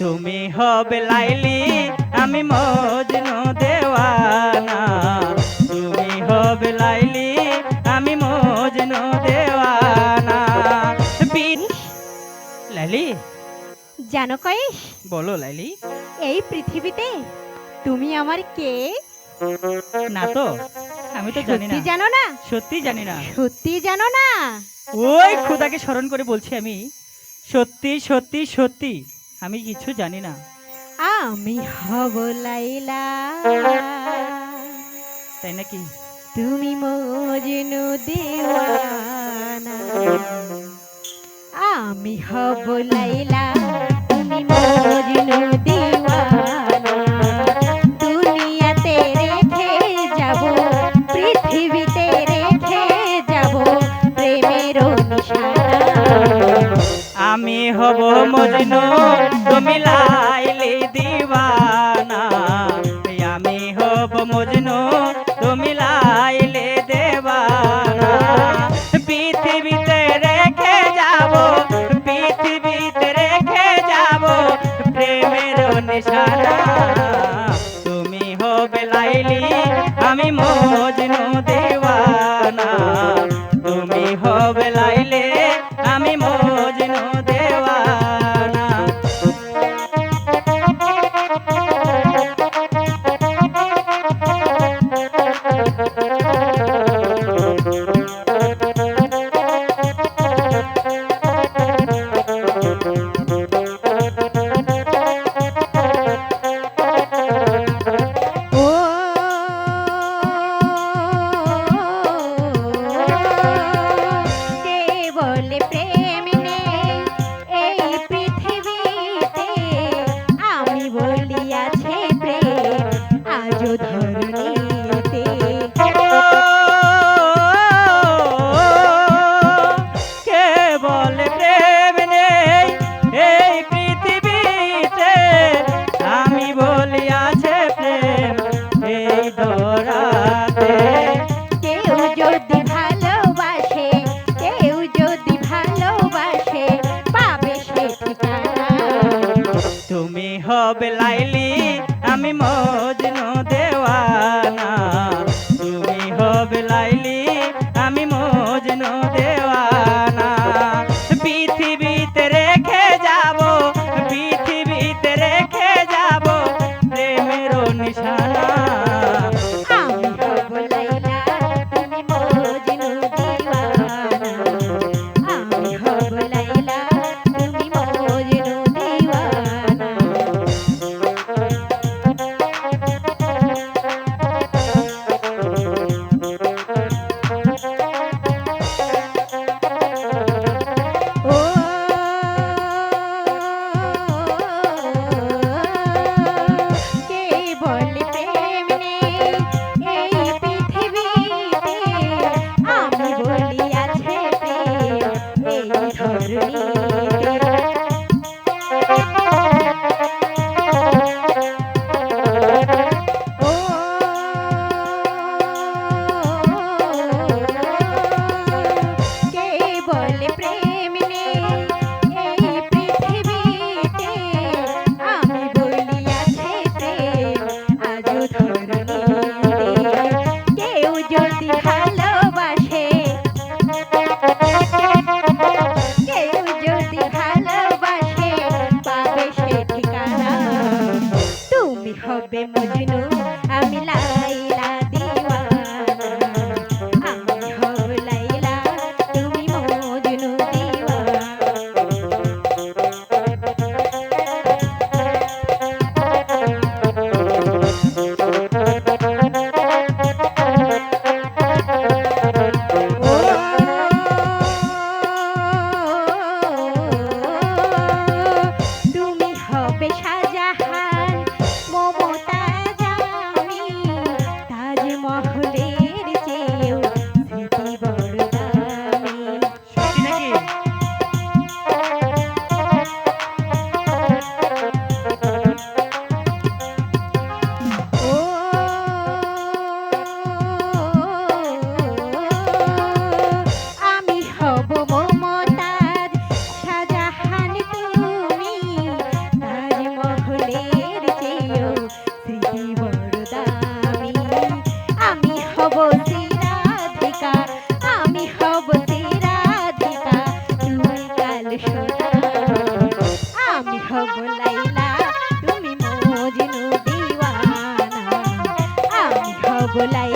তুমি হবে লাইলি আমি মজনু দেওয়ানা। তুমি হবে লাইলি আমি মজনু দেওয়ানা। বিন লাইলি? জানো কয়েস বলো লাইলি। এই পৃথিবীতে তুমি আমার কে? না তো আমি তো জানি না। জানো না? সত্যি জানি না। সত্যি জানো না? ওই খোদাকে স্মরণ করে বলছি আমি। সত্যি সত্যি সত্যি। আমি কিছু জানি না। আমি হব লাইলা। তাই নাকি? তুমি মজনু দেওয়ানা। আমি হব লাইলা। আমি হব মজনু, তুমি লাইলি দিবানা আমি হব মজনু, তুমি লাইলে দেবানা পৃথিবীতে রেখে যাব, পৃথিবীতে রেখে যাব, প্রেমের নিশানা। তুমি হবে লাইলি, আমি মজনু। আমি মজনু Bye. তুমি হবে la E.